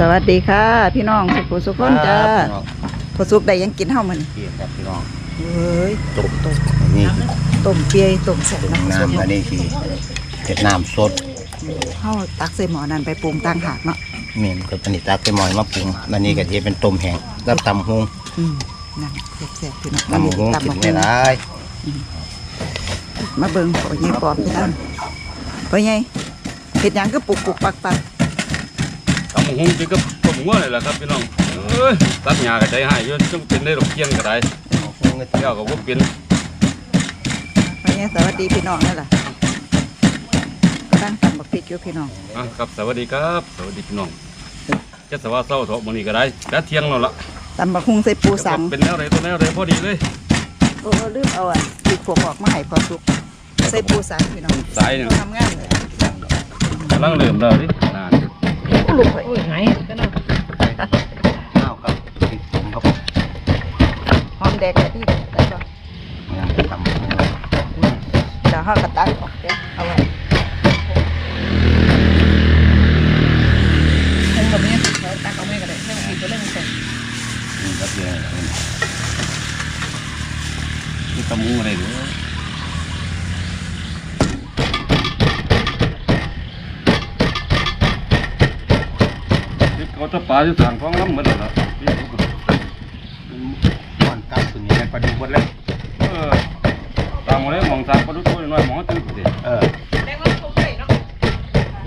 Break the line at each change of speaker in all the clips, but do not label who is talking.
สวัสดีค่ะ พี่น้องสุขุสุขคนจ้าพอสุกได้ยังกินเฮามัน
เกียครับพี่น้อง
เฮ้ย
ต้มต้มนี่คือ
ต้มเปียต้มแซ่บ
ต้ม
นะพอสุก
น้ำอันนี้คือเผ็ดน้ำสด
เฮาตักใส่หม้อนั้นไปปรุงต่างหากเนาะ
เมนกับปนิตักไปหมอยมาปรุงอันนี้ก็จะเป็นต้มแห้งกับตำฮุง
อืมนั่นแซ่บๆพี่น้อง
ตำฮุง
ตำ
กิ
บั
น
ก
ไม่
หุ่ง
ได้
มาเบิ่งพ่อใหญ่ปอมที่ท่านพ่อใหญ่เฮ็ดหยังก็ปุกปุกปักปัก
ตำบักหงจิก็ตำงัวนี่แหละครับพี่น้องเอ้ยตัดหญ้าก็ใจหายอยู่จึงเป็นได้ดอกเกี้ยนก็ได้
ฮุงก็
เที่ยวก็บ่เป็น
พ่อใหญ่สวัสดีพี่น้องนั่นล่ะกำลังตำบักพริกอยู่พี่น้อง
อะครับสวัสดีครับ สวัสดีพี่น้องจะสว่าเศร้าเถาะมื้อนี้ก็ได้แต่เที่ยงแล้วล่ะ
ตำบักหุ่งใส่ปูสัง
เป็นแนวใดตัวแนวใดพอดีเลย
โอ้ลืมเอาอะพริกผงออกมาให้พอสุกใส่ปูสังพี่น้อง
สายนี่
ทำงานเลย
กำลังเริ่มแล้วดิ นาน
ลูกไป
ข้าวครับพริกผงครับ
หอมแดงกะทิได้ป่ะ
ยังตำ
เดี๋ยวห้ากระตักออกเด้เอาไว้
คงแบบนี้เราตักเอาไม่ก็ได้ให้มันกินตัวเรื่องเสร็จ
นี่ครับเดี๋ยว
นี่ตำหูอะไรเด้อ นี่เขาจะปลาอยู่ทางท้องลำเหมือนกันล่ะนี่ดูก่อน
ก่อนกลับตัวนี้ให้ปลาดุกหมดแล้ว
เออตามมาเลยมองสามปลาดุกตัวน้อยๆมองตื้อสิ
เออ
แม่ก็ทุกเลยเนาะ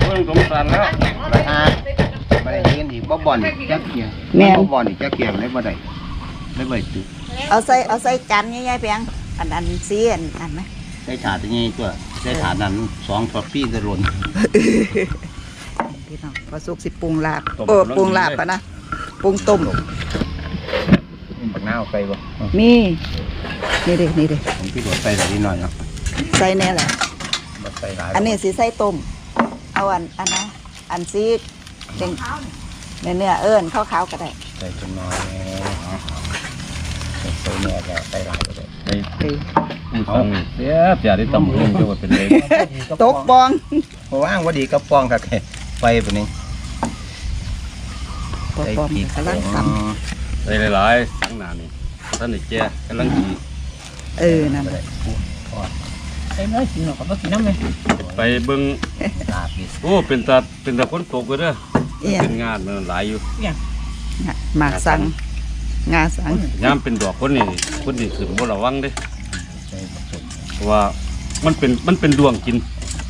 เพิ่งสมสารแล้ว
ราคาไม่ได้ยืนอีกบ่บ่อนอีกจักเกียร์บ่บ่อนอีกจักเกียร์เลยบ่ได้ได้บ่ได้ตึก
เอาใส่เอาใส่จานใหญ่ๆเพียงอันอันซีอันอันไหม
ได้ถาดนี้ตัวได้ถาดนั้นสองทอดปี้จะรน
พี่น้องพอสุกสิปรุงลาบโอ้ปรุงลาบปะนะปรุงต้ม
มันบักหน้าวไปบ่
มีนี่เด็นี่เด็
ผมพี่ดวดใส่หน่อยนิดหน่อยเนาะ
ใส่แน่แหละ
บักใส่หลาย
อันนี้สิใส่ต้มเอาอันอันนะอันซีเด้งเนื้อเนื้อเอิญข้าวขาวๆก็ได้
ใส่จนน้อยใส่เนื้อก็ใส่หลายก็ได้
ไอ้
ไป
ผู้ฟังนี่เสียเสียได้ตำหูจะว่าเป็นเลย
ตกบอง
เพราะว่างว่าดีก็ป้องครับ ไฟปะนี้
ตก
ใส่
บอง
พริก
กำลังต
ใส่หลายๆทั้งหน้านี่ท่านนี่แก่กำลังดีำ
เออนั่น
ไป
แหละ
เต็มเลยกินหรอกก็กินน้ำเลย
ไปเบิ่ง
ลาบนี่
โอ้เป็นตาเป็นตาคนตกเลยเด้อ
เอีย
เป็นงานมันหลายอยู่
หมากสังงาสัง
ยามเป็นดอกคนนี่คนนี่ขึ้นบ่ระวังเด้
ใส่ผสม
เพราะว่ามันเป็นมันเป็นดวงกิน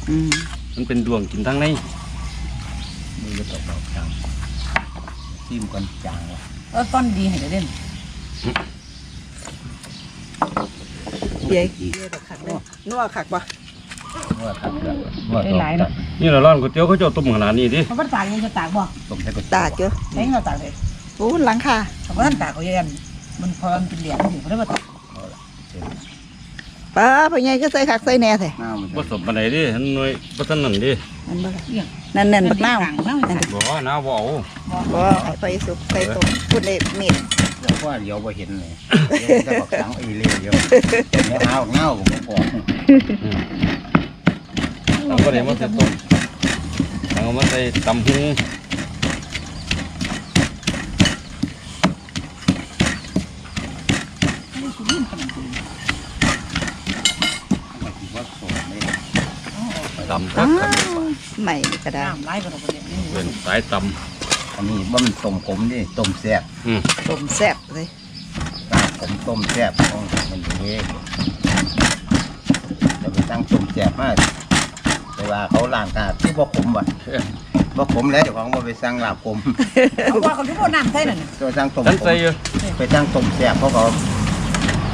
อืม
มันเป็นดวงกินทั้งใน
มือก็ตกดอกจางซิมก่อนจางว่ะ
เออก้อนดีให้ได้เด่น
เปียเปียดอกขักเลยนัวขักปะ
นวดครับนวด
ได้หลายเนาะ
นี่เราร้านก๋วยเตี๋ยวเขาเจ้าต้มขนาดนี้ดิ
เขาก็ตากยังจะตากบ่
ต้มใส่กระ
ตากเยอะ
ใช้เงาตากเลย
โอ้หลังคา
เขาก็ท่านตากเขาเย็นมันพอมันเป็นเหลี่ยมอยู่เขาได้มาตาก
ป้าพ่อใหญ่ก็ใส่ขักใส่แหน่แท้
หน้ามัน
บ่สมปานใดดิหันหน่วยบ่ทันนั่นดิ
นั่นบ่ล่ะ
เอี่ยง
นั่นนั่นบักนาว
น้ำ
นั่น
บ่น้าบ่เอา
บ่เอาไปสุกใส่ต้มพูดเลยมีด
เดี๋ยวว่าเดี๋ยวบ่เห็นเลยเดี๋ยวจะบอกสังอีเล่เดี๋ยวเดี๋ยวเอาเงาผมก็บอก
เราก็ได้มาใส่ต้มเอามาใส่ตำหู
ว่าสดเลย
ตำ
อ้า
ครับ
วใหม่ก็ได้
น้ำไหลก็ต้องไปเด่น
เป็นสายต
อันนี้ว่ามันต้มขมดิต้มแซ่บำ
อืม
ต้มแซ่บเลย
ตาผมต้มแซ่บต้องมันเองจะไปตั้งต้มแซ่บมากแต่ว่าเขาล้างกาที่บ่ขมว่ะบ่ขมแล้วเดี๋ยวของบ่ไปสั่งลาบขม
เขาว่าเขาที่ว่าน้ำใช่น่ะ
ตัวสั่งต้ม
ฉัน
ข
ใส่
ม
อยู่
ไปตั้งต้มแซ่บเขาก็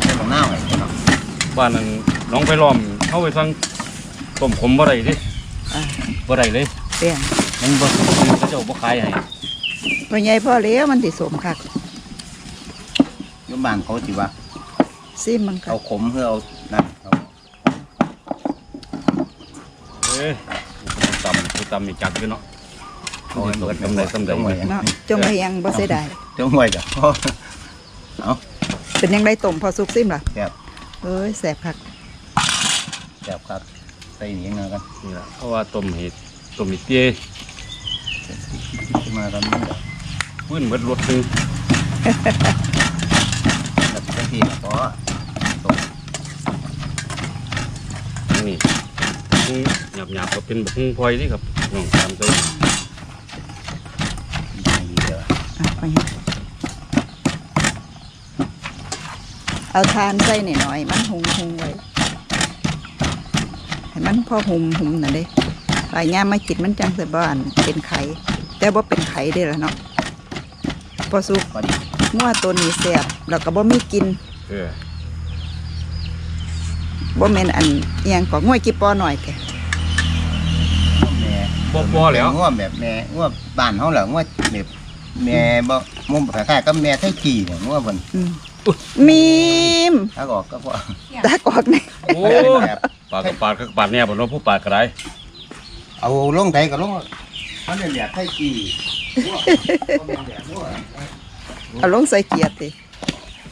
เป็นของหน้าไงเนาะ
บ้านนั้นน้องไปล้อมเข้าไปสั่ง ต้มขมบ่ได้ดิ
อ่า
บ่ได้เลย
เปลี่ยน
มันบ่เขาเจ้าบ่ขายให้
พ่อใหญ่พ่อเลี้ยวมันสิสมคัก
อยุบานเขาสิว่า
ซิมมันก็
เอาขมเพื่อเอานั่นเอา
เอ้ยตำผู้ตำมีจักอยู่เนาะ
เอาให้เบิด
ตำได้ตำได้
ไว้
เนาะจงไปยังบ่เสียดาย
จังไว้จ้ะเอา
เป็นยังไงต้มพอสุกซิมล่ะ
แซ่บ
เอ้ยแซ่บคัก
แซ่บครับใส่หนีเงากัน
นี่ล่ะเพราะว่าต้มเห็ดต้มเห็ดเตี้ย
มามาตอนนี้เดี๋ยว
พื้นเหมือนรถหนึง
แล้วบางทีก็พอ
นี่หยาบหยาบๆก็เป็นแบบพลอยนี่ครับน้องตามใจ
ดีเดี๋ยว
อะไปเฮ็ดเอาทานใส่หน่อยๆมันหุงหุงไว้ให้ มันพอหุมหุมน่ะเด้ปลายย่ามมากินมันจังสิบ้านเป็นไข่แต่ว่าเป็นไข่ได้แล้วเนาะพอสุก
พอดี
งัวตัวนี้แซ่บแล้วก็บ่มีกิน
เออ
บ่แม่นอันเอียงก็งัวกี่ปอหน่อยแก
แม่
บ่พอแล้ว
ง่วแบบแม่ง่วบ้านเขาเหรอง่วแบบแม่บ่มุมคล้ายๆกับแม่ไทยกี่เนี่ยง่วเพิ่น
อืมมีม
ถ้าออกก็พอ
ตากออกนี่
โอ้
แบบ
ปาดกับปาดกับปาดเนี่ยบ่เนาะผู้ปาดก็ได้
เอาลงไทยก็ลงมันเป็นแบบไทยกี่ง่วบ่แม่นแบบง่ว
เอาลงใส่เกียร์ติ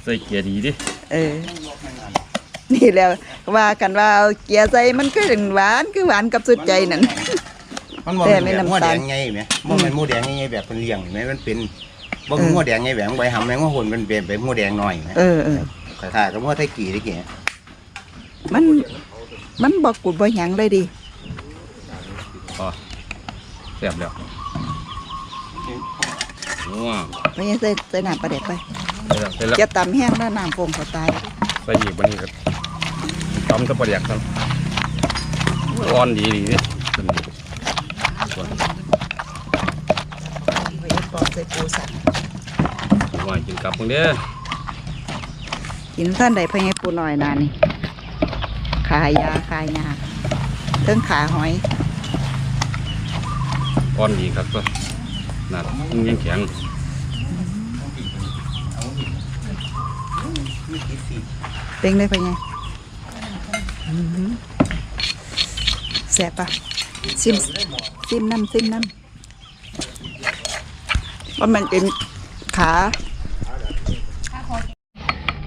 ใส่เกียร์ดีดิ
เออนี่แหล้วว่ากันว่าเอาเกียร์ใส่มันคือหวานคือหวานกับสุดใจนั่น
มันบ่
แต่
เป็น
ไม่
แบบ
น้ำ
ง่ว
ตา
แด
ล
งไงแหมบ่แม่นหมูแดงไงแบบเป็นเลี้ยงแหมมันเป็นบ่
เออ
ง่วแดงไงแบบใบหำแมงง่วหุ่นมันเป็นแบบง่วแดงหน่อยแหม
เออเออ
คล้ายๆกับง่วไทยกี่นี่แก
มัน มันบอกกุดบ่หยังเลยดิ
พอแซ่บแล้วว้าว
ไม่ใช่ใส่ใส่น้ำปลาเด็กไป
ใส่แล้วใส่แล้ว
จะตำแห้งแล้วน้ำฟงเขาตาย
ใส่อีกบันนี้ก็ตำตะปะเดียกครับอ่อนดีดีนี่เป็นส่วน
ไปเอ็ดปอกใส่ปูสัน
ว่ากินกลับมึงเด้อ
กินท่านใดพะไงปูหน่อยนานี่ ขายยาขายยาเทิงขาหอย
อ่อนดีครับก็นั่นมันยังแข็ง
เต็งเลยพะไงอื้อหือแซ่บปะซิมซิมน้ำซิมน้ำว่ามันเป็นขา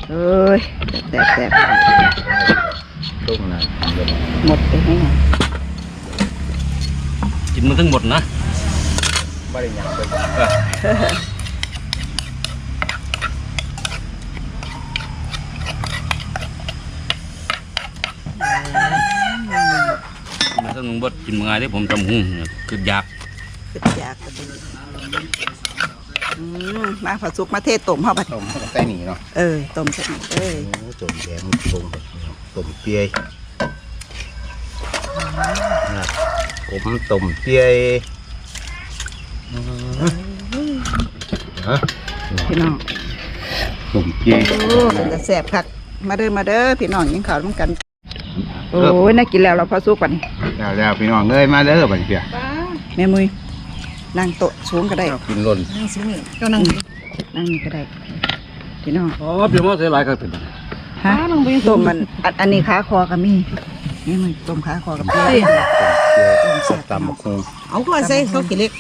เอ้ยแซ่บแซ่บ
ต้มนะ
หมดไปให้ไง
กินมันทั้งหมดนะ
บ่ได้หยังไป
มันทั้งหมดกินมึงไงที่ผมจำหูเนี่ยคืออยาก
ขึ้นยากกันดีอืมมาผัดซุปมาเทศต้มเข้าไป
ต้มใส่นี่เนาะ
เออต้มใส่อีกเอ้ย
โอ้ต้มแดงต้มแบบนี้ ต้มเปียนะผมต้มเปียฮะ
พี่น้อง
ต้มเปีย
โอ้เป็นจะแสบคักมาเด้อมาเด้อพี่น้องยิงข่าวร่วมกัน โอ้ยน่ากินแล้วเราพอซุปก่อนนี่
แล้วแล้วพี่น้องเอ้ยมาเด้อบัดนี้เปีย
แม่มุยนั่งโต๊ะสูงก็ได้
กินล้น
นั่งสูงนี่เจ้านั่ง
นั่งนี่ก็ได้พี่น้อง
อ๋อเดี๋ยวมาใส่หลายครับเป็น
ฮะต้มมันอันอันนี้ขาคอกับมีนี่มันต้มขาคอกับเปรี้ยว
ต้มเปียต้มตำบักหุ่ง
เอาก็ใส่เขากี่เล็ก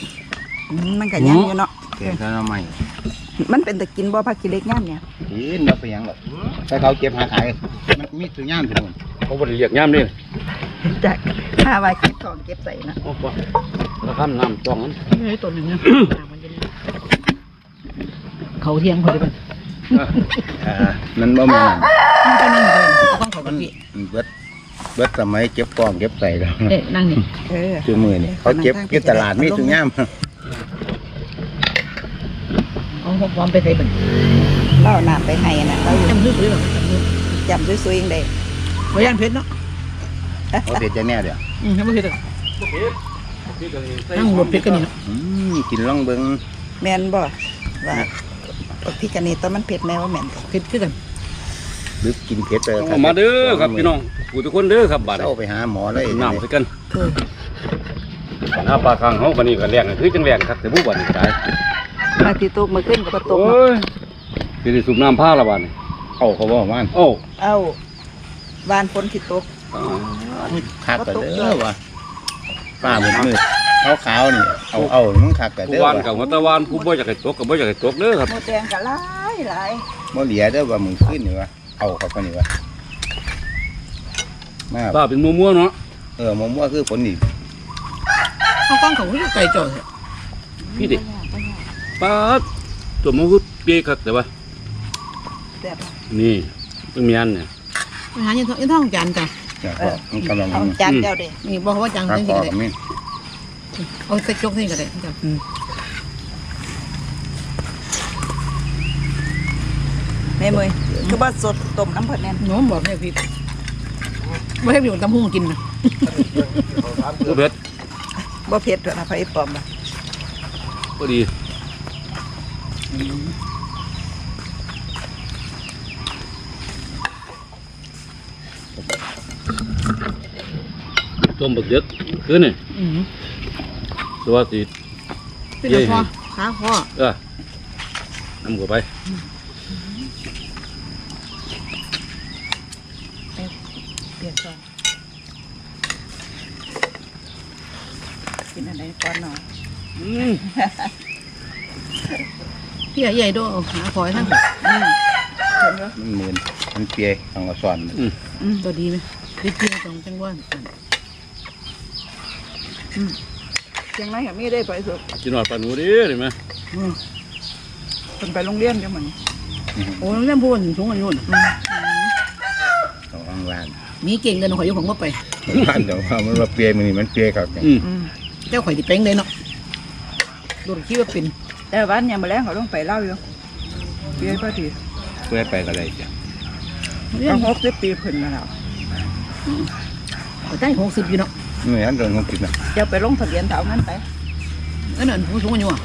อืมมันก็ย่างอยู่เนาะ
แกงข้าวหน้าไม้
มันเป็นตะกินบ่ผักกิเล็กย่ามเนี่ย
กินบ่ไปหยังหรอกถ้าเขาเก็บหาขายมันมีตัวย่ามถึงนู่น
เขาบริเรียกย่ำนี่
จากห้าไว้เก็บของเก็บใส่นะ
โอ้โหแล้วข้ามน้ำจ้องมัน
นี่ตัวหนึ่งนะเขาเที่ยงพอดีมัน
อ่ามันบ่แม่น
มันก็นั่งเลยเขาต้องเขา
มั
กะ
น
ปิ
เบิดเบิดสมัยเก็บกล้องเก็บใส่แล้ว
เอ๊ะนั่งนี่
เออ
คือมือนี่เขาเก็บอยู่ตลาดมีตัวย่าม
เอาความความไปใส่เป็น
เล่าน้ำไปให้นะเราอยู่
จำซื้อซื้อหรอ
จำสวยๆเองเด้
ไว้ย่านเพชรเนาะ
เขาเด็ดจะแน่เดี๋ยว
อืมไม่เพชรนั่งรถเพชรกันนี่
อืมกินล่องเบิง
แม่นบ่ว่าพริกอันนี้ตอนมันเผ็ดแม่ว่าแม่นบ่
เพชรขึ้นกัน
หรือกินเผ็ดไป
เอามาเด้อครับพี่น้องผู้ทุกคนเด้อครับบาดนี้
เข้าไปหาหมอเลย
น้ำใส่กัน
เออ
หน้าปลาคางเขาบันนี้ก็แรงคือจังแรงครับแต่ผู้บัดนี้ก็ได้
มาที่ตกมื้อขึ้นก็บ่ตก
โอ้
เนาะ
ยสิได้สูบน้ำผ้าละบาดนี้
เอาเขาบอกว่า
โอ้
เอ้าบ้านฝนที่ตก
คักกันเด้อวะป้ามืดมืดขาวขาวๆนี่เอาเอามึงคักกัน
ผู้
เด้อ
วาน
วะ
กับหัวตะวานผู้บ่อยากให้ตกกับบ่อยากให้ตกเด้อครับ
หมดแดงก็หลายหลาย
บ่เหลียเด้อว่ามึงขึ้นนี่วะ เอาเขาไปนี่วะมา
ป้าเป็นมัวๆเนาะ
เออมะม่วงคือผลนี่
เขากล้องเขาไก่จ่อ
พี่ดิปาดตัวมันก็เปียคักแต่ว่า
แซ่บ
นี่ต้องมีอันเนี่ย
ไปหายันทองยันทองจานจ้ะ
เนี่ยก็มันกำลัง
เอา
มัน
จานเดียวเด้
นี่บอกว่าจัง
ข้า
จัง
ค
สิ
อ
ก็ได้
กับนี่
เอาใส่จกนี่ก็ได้จ้ะ
ม่เมยคือบ่สดต้มน้ำเพิ่นแน่น
หนูบอกให้พี่ไม่ให้อยู่ตำหูกินนะ
ก็เผ็ด
บ่เผ็ดด้วยนะพระไอ้ปอมล่ะ
ก็ดีต้มบักเด็กคือนี่
อืม
ตัวสี
เป็นอะไรพ่อขาพ่อ
เออน้ำเข้าไป
เปลี่ยนซองกินอันไหนก่อนหน่อย
อืม
พี่ใหญ่ๆด้วยหาคอยทั้ง
อืมเห็นบ่
มันมืนมันเปียทางกระสอน
อืม
ตัวดีไหมดีจริงจังจังว่า
เชียงรายก็มีได้ไปสุด
กินหอดปลาหนูดิเห็นไหม
อืม
เพิ่นไปโรงเรียนจังเหมือน
โอ้ยเล่นพูดสูงอายุน่ะ
ของอ่างลาน
มีเก่งเลยหนูขอยยกของว่าไป
บ้านเดี๋ยวว่ามันว่าเปียมันนี่มันเปียครับ
อืม
อืม
เจ้าข่อยติเป้งเลยเนาะดูคิดว่าเป็น
แต่ว่าเนี่ยามมาแล้งเขาต้องไปเล่าอยู่เปียพอดี
เพื่อไปก็ได้จ้ะ
เรื่อ
ต้
ง
องหกสิบปีขึ้นมาแล้ว
หัวใจหกสิบอยู่เนาะ
นี่อันเดินของกินนะ
เดี๋ยวไปลงทะเบียนเท่านั้นไป
เอันนั้นผู้สูงอายุอะ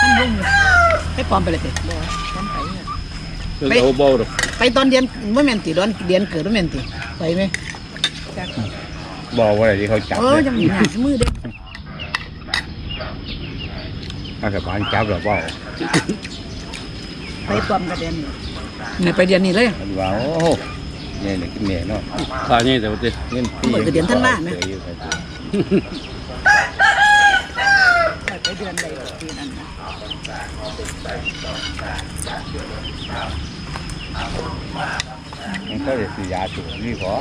ท่านลงอยู่ไปปลอมไปเลยเตะ
บ่ฉันไปเนี่ย
เรื่ องเอาเบาดอก
ไปตอนเดือนไม่แม่นติตอนเดือนเกิดไม่แม่นติไปไหม
จาก
บอกว่าอะไรที่เขาจับ
เออ
เลย
จะมีหามือเด้
รัฐบาลจับหรือเปล่า
ไปปลอมกระเด็นนี่
เนี่ยไปเดือนนี้เลย
มันว่าโอ้โหเนี่ยเนี่ยกินเนี่ยเนาะ
ขาใหญ่แต่ว่าเต้
เงิน
เหมือนกับเดือนธันวาไหม
เสียอยู่ครับ
ไปเดือนใดปีนั้นนะ
มันก็จะซื้อยาสูบนี่ขอ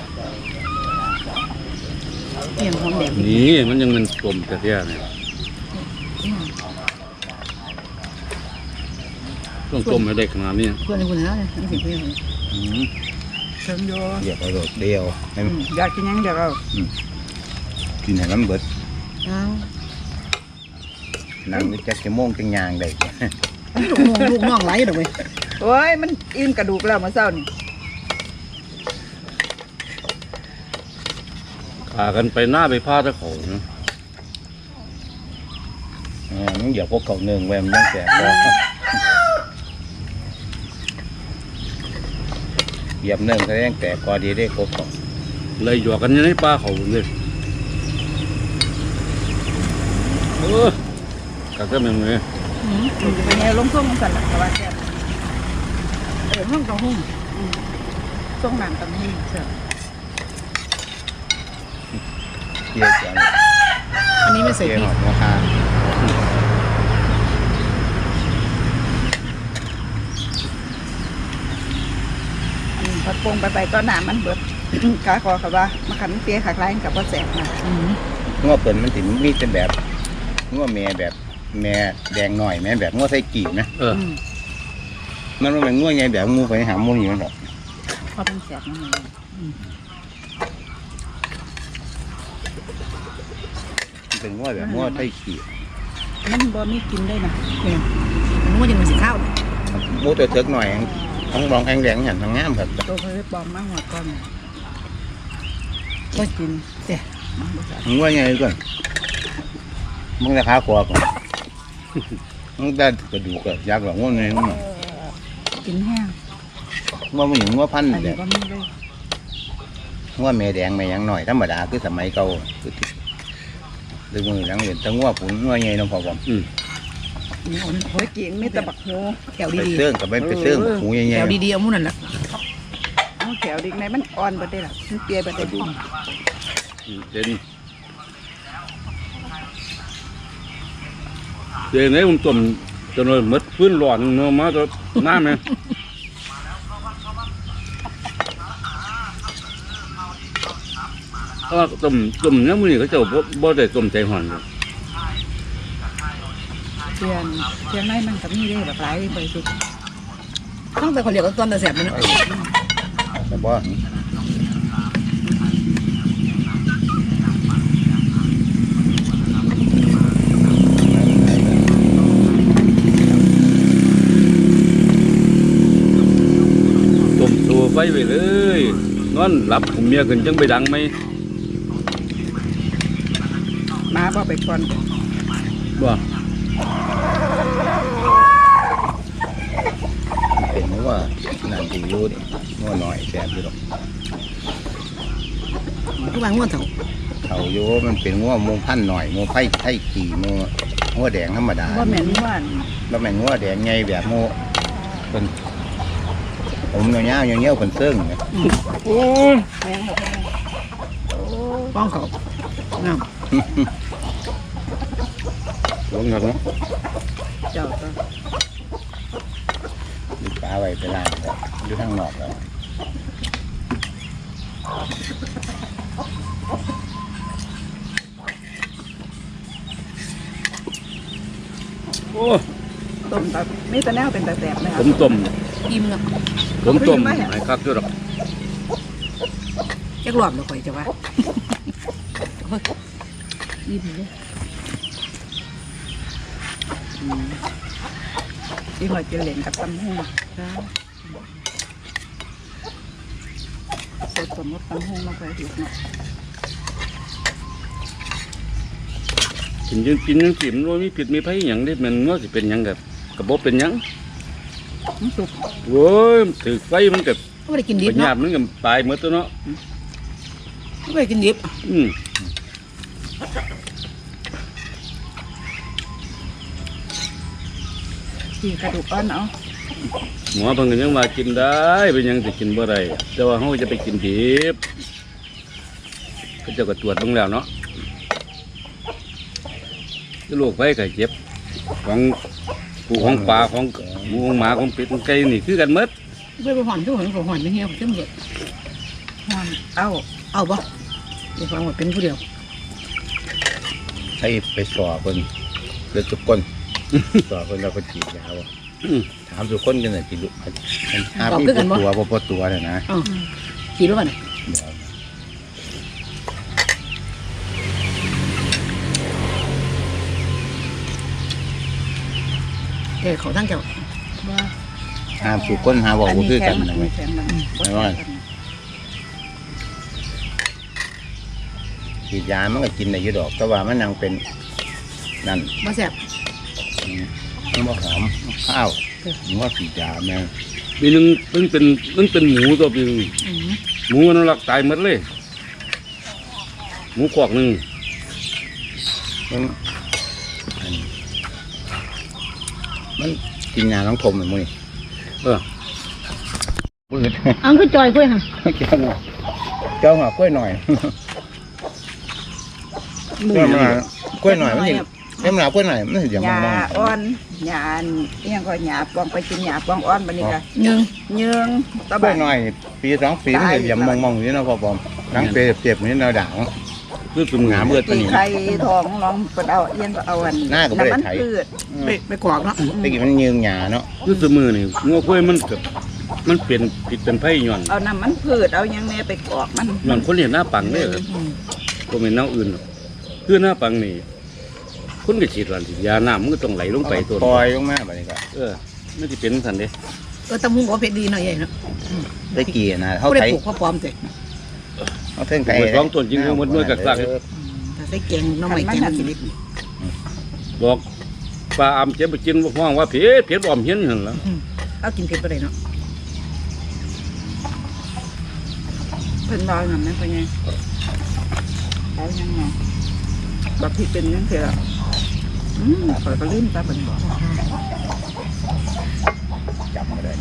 เพียงหอมแดง
นี่มันยังมันต้มแต่เที่ยเนี่ยต้องต้มให้ได้ขนาดนี้
เพื่อนในคนนั้นเลยทั้งสิ่งเพื่อนเลย
อืม
เชิญโย
เหยียบเอาโดดเดียวให้มัน
อยากกินหยังเดี๋ยวเรา
กินให้มันเบิด
อ้าว
นั่งนี่จักจะโมงจังยางได้
ลูกน้องลูกน้องไหลดอกเว้ย
โอ้ยมันอิ่มกระดูกแล้วเมื่อเช้านี่
ขากันไปหน้าไปผ้าตะเขานะ
อ่ามันเหยียบพวกเขาเนืองไว้มันยังแสบคอเหยียบเนืองก็ยังแตกคอดีได้พวกเขา
เลยหยอกกันยังในป่าเขาเลยเออกัก็แม่งเลย
มันจะไปแนวลงท่วงมันสั่นละแต่ว่าแค่
เออห้องเก่าห้อง
ท่วงน้ำตำนี่เชื่อ
เยี่ยจัง
อันนี้ไม่ใส่
เยี่ย
พริ
ห
ก
อดหัวคา
อืมผัดโป่งไปไปก็น้ำมันเบิด ขาคอเขาว่ามาขันเปียขาคล้ายกับว่าแสบนะ
อืม
งัวเปิ่นมันติมีเป็นแบบงัวแม่แบบแม่แดงหน่อยแม่แบบงัวไส้กี่ไหม
เออ
อืม
มันว่าเป็นงัวไงแบบงูไปหาหมูนี่มันหรอก
พอเป็นแสบนั่นเอง
เป็นงัวแบบงัวไส้กี่
มันบ่มีกินได้นะ
เนี่ยมันว่าจะมันสีข้าว
หมูตัวเถิกหน่อยทั้งรองแข็งแรงหันทั้งงามครับ
ตัวเคยปลอมมากหัวก่อนก็กิน
แต่
มันบ่แสบ
งัวไงก่อนมึงราคาคอก่อนมึงได้กระดูกก็ยากกว่างัวไงมึง
กินแห้ง
งัวมันอยู่งัวพันธุ์
อัน
แบ
นี้
บ
ก็มีเลย
งัวแม่แดงแม่หยังหน่อยธรรมดาคือสมัยเก่าคือที่ ดึงมือหลังเหรียญแต่งัวผุนงัวไงน้องพ่อผม
อืม
นี่อ่อน
โอ้ยกินมีแต่บักโห
แถว
ไป
ดี
เสื่องกับไปไปเสื่องหูให
ๆ
ญ่
แถวดีๆเอามุ่นนั่นแหละ
เอาแถวดิกในมันอ่อนไปได้ล่ะมันเปียไปได้บุญ
เด่นเด่นไหนผมต้มจนเลยหมดฟื้นร้อนเนาะมาตัวน้ำเนี่ย เพราะว่าต้มต้มเนี่ยมื้อนี้เขาเจ้าบ่บ่ได้ต้มใจห่อนเลย
ทียนเทียนในมันก็มีได้แบบหลายไปสุด
ตั้งแต่คนเดียวก็ต้นแต่แสบมันเนาะ
แต่บ่
ต้มตัวไฟไปเลยนอนหลับผมเมียขึ้นจังไปดังไหม
มา บ่ไปก่อน
บ่
เป็นนึกว่านั่นที่อยู่นี่งัวน้อยแซ่บอยู่ดอก
ทุกวันง่วงเถา
เขาอยู่มันเป็นงัวหมูพันธุ์หน่อยหมูไผ่ไผ่ขี่หมูงัวแดงธรรมดา
ว่าแม่นว่า
แล้วแม่นงัวแดงไงแบบหมูเป็นผมยาวๆเงี้ยวๆเป็นเซิ่งเนี่ย
โอ้ย
แม่นเขา
ป้องเขาน้
ลงครับเนาะ
เจ้าก็
มีปลาไว้ไปล่างแล้วอยู่ข้างนอกแล้ว
โอ้ย
ต้มแบบมีแต่แนวเป็นแต่แสบนะค
ผ
รับ
มต้มำ
อิ่มเนาะ
ผมต้ม
เอาไปกินไหม
ให้คักด้วยหรอก
จักรอบเราไปจะว่าเฮ้ยอิ่มเลย
ที่หอยจะเหล่นกับตำหูจ้าสดสมมติตำหูมาเคยถูกเนาะ
กินยังกินยังกินว่ามีผิดมีไผหยังได้มันว่าสิเป็นหยังกับกระบบเป็นหยัง
มันสุก
โว้ยถือไฟมันกับ
ไม่ได้กินดิ
ปั
บ
ญญา
เนาะ
มันกับตายหมดตัวเนาะ
ไม่ได้กินดิบ
อืม
ที่กระดูกอ่อนเอา
หมอเพิ่นก็ยังว่ากินได้เป็นหยังสิกินบ่ได้แต่ว่าเฮาจะไปกินดิบก็เจะก็ตรวจเบิ่งแล้วเนาะโรคไฟไข้เจ็บ ของปูของปลาของหมูของหมาของเป็ดของไก่นี่คือกันหมด
ไม่ไปห่อนทุกคนก็ห่อนไม่เหี้ยวขึ้นเด็ด
ห้ามเอา
เอาปะเดี๋ยวฟังว่าเป็นผู้เดียว
ให้ไปสอบคนเลือดทุกคน สอบคนเราก็จีบยาวอะ
อืม
ถามทุกคนกันเลยจีบมันหาพี่ปวดตัวบ่ปวดตัวเนี่ยนะ
อ๋อกินรู้ป่ะเนี่ย
เดี๋ยว
เออเขาตั้งเจ้า
ว่า
ห้ามสุกคนหาบอกว่าคือกันนะ
อั
เว้
น
ย
แข็งมัน
ไม่ว่าฉีดยามันก็กินได้อยู่ดอกแต่ว่ามันยังเป็นนั่น
มาแสบ
อื มมันบ่หอมข้าวมันว่าฉีดยาแม่ง
ปีหนึงมันเป็นมันเป็นหมูตัวปีหนึง
อืม
หมูมันรักตายหมดเลย หมูกอกหนึ่ง
มันอันมันกินยาต้องทมเลยมึง
เออ
ปืด
อังคือจอยคุยค่ะ
เจ้าหัวเจ้าหัวกล้วยหน่อย
หมู
เจ้า
ยัง
มากล้วยหน่อยมันสิ เจ้ามากล้วยหน่อยมันสิอย่าง
ห
มอง
ญ้ามอ่อนหญ้าอันเอียงก็หญ้าปองไปกินหญ้าปองอ่อนบัดนี้ก็
หนึ่ง
เยืองตะ
กล้
บั
วย
น
หน่อย ปีสองปีมันสิอย่างมองมองๆอยู่เนาะพ่อปอมหลังเปรียบเปรียบเหมือนเราด่าง
คือเป็น
หา
หา
เบื่
เบื่
อ
อ
ตัว
ตี
นี้
ไข่ทองลองเปิดเอาเอียงก็เอาอัน
หน้าก็บ่ได้
น้ำมัน
ไถ
พืช
ไปไปกรอกเนาะ
ตะกี้มันยืงหยาเนาะ
คือสมือนี่งัวกล้วยมันกับมันเป็นผิดเป็นไผ่ย่อน
เอาน้ำมันพืชเอาหยังแน่ไปกรอกมัน
ย่อนคนเห็นหน้าปังเลยครับ
อืม
ก็เป็นแนวอื่นหรอกคือหน้าปังนี่ คนก็ฉีดวันฉีดยาน้ำมันก็ต้องไหลลงไปตัว
ปล่อยลงมาแบบนี้ก็
เออไม่ที่เป็นสันเด้
เออตำมุงก็เผ็ดดีหน่อยใหญ่เนาะ
ตะกี้นะเขา
เขาได้
ไถ
ปลูกข้าวปลอมเสร็จ
เขาเทิงไถ
หมดร้องต้นจริงๆหมดด้วยกักๆ
แต่ใส่แกงน้ำใหม่แกงกินดิบ
บอกปลาอำเจ็บไปกินบอกห้องว่าเผ็ดเผ็ดอ่อมเห็นหันแล้ว
เอากินเผ็ดไปเลยเนาะ
เพิ่นบอกนั่นนะเพิ่นไงเอาหยังไงบักที่เป็นจังซี่ล่ะ อืมข่อยก็ลืมตาเพิ่นบอก
จับมาได้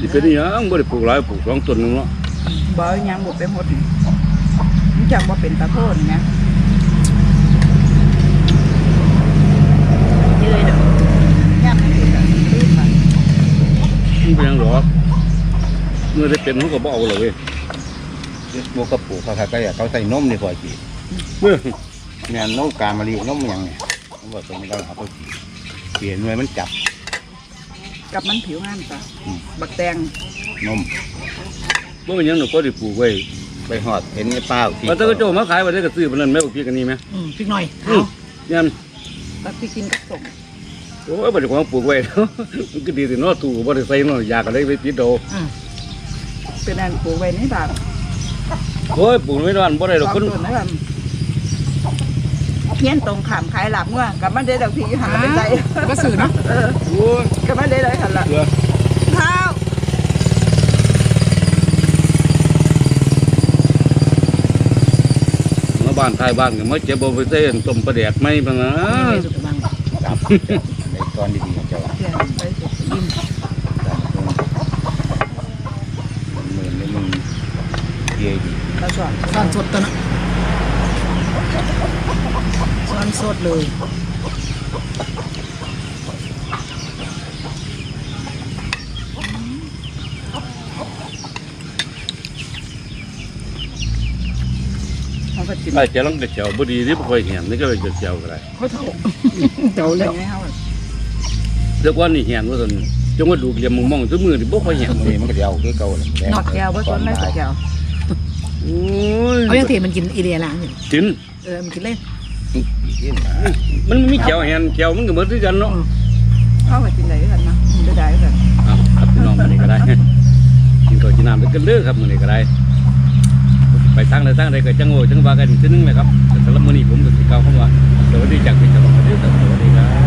สิเป็นอหยังบ่ได้ปลูกหลายปลูกสองต้นหนึงเนาะ
บ่เอาหยังบ่ไปหมดนี่มันจังบ่เป็นตะโพนนะเยือยดอกยามมันสิก็ลืมไป
มันเป็นหยังหรอกเมื่อได้เป็นเขาก็บ่เอาเลยเว้ย
บวกกระปูเขาเขาก็อยากเขาใส่นมดีกว่าจี
เมื่อ
เนี่ยนมกามะลินมหยังเนี่ย เขาบอกตรงนี้เราเอาไปจีเปลี่ยนหน่วยมันจับ
กับมันผิวงามจ้ะ
อืม
บักแตง
นม
บ่เป็นหยังหนูก็ได้ปลูกไว้
ไปหอดเห็นไอ้ป้าพี่
ว่าแต่ก็โจมาขายบ่ได้ก็ซื้อบ่นั่นแม่บ่พี่กันนี่แม่
อืมพริกหน่อย
อื
เอา
มยาม
กับที่กินกับส่ง
โอ้ยบ่ได้ของปลูกไว้ มันก็ดีสิเนาะตู้บ่ได้ใส่เนาะอยากก็เลยไปปิดเอา
อืม
เป็นอันปลูกไว้ในบ้าน
โอ้ยปลูกไม่ได้บ่ได้ดอก
ส
ค
อง
น
ต้นนะครับ เพี้ยนตรงขามขายหลับงัวกับมันได้ดอกพี่หันไปใจ
ก็สื่อเนาะ
เออ
โอ้ย
กับมันได้เลยหันละ
เสือ
ข้าว
มาบ้านท้ายบ้านก็มาเจ็บบ่ไปใส่อันต้มปลาแดกไหม่ปะนะ
นี่ไงสุดกำลัง
จับในตอนดีๆเจ้า
เพี้ยนไปสุดยิ้ม
จับหมื่นในมึงเกียดี
กระสอบ
ซ่อนสดตัวนะซ่ อนสดเลย
เขาก็จิ้ม
ไอ้เจ้าลังกระเจียวบ่ดีที่บ่ค่อยเห็นนี่ก็เลยกระเจียวก็ได้
เขาเท่าเท่า
เป็
แล้
น
ว
ไงเขา
เดี๋ยวก่อนนี่เห็นว่าซั่นจงว่าดูกเหลี่ยมมองๆซุมื้อนี่บ่ค่อยเห็น
มันนี่มันก็เดียวคือเก่าเลยดง
นอกแก้วว่าต้นไม่สแก้ว
โอ้ย
เอายังเทมันกินอีเดียล้างอยู่
กิน
เออ มันกินเล่น
กินนะ
มันมีแขวเห็นแขวมันก็เหมือนคือกันเนาะ
เขาก็กินได้กันนะได้ได้กัน
อ้าวครับพี่น้องมื้อนี้ก็ได้กินข้าวกินน้ำไปกันเด้อครับมื้อนี้ก็ได้ ไปทางใดทางใดก็จังโง่จังว่ากันอีกทีนึงเลยครับแต่สำหรับมื้อนี้ผมก็สิกล่าวคำว่าสวัสดีจากพี่เจ้าของประเทศสวัสดีครับ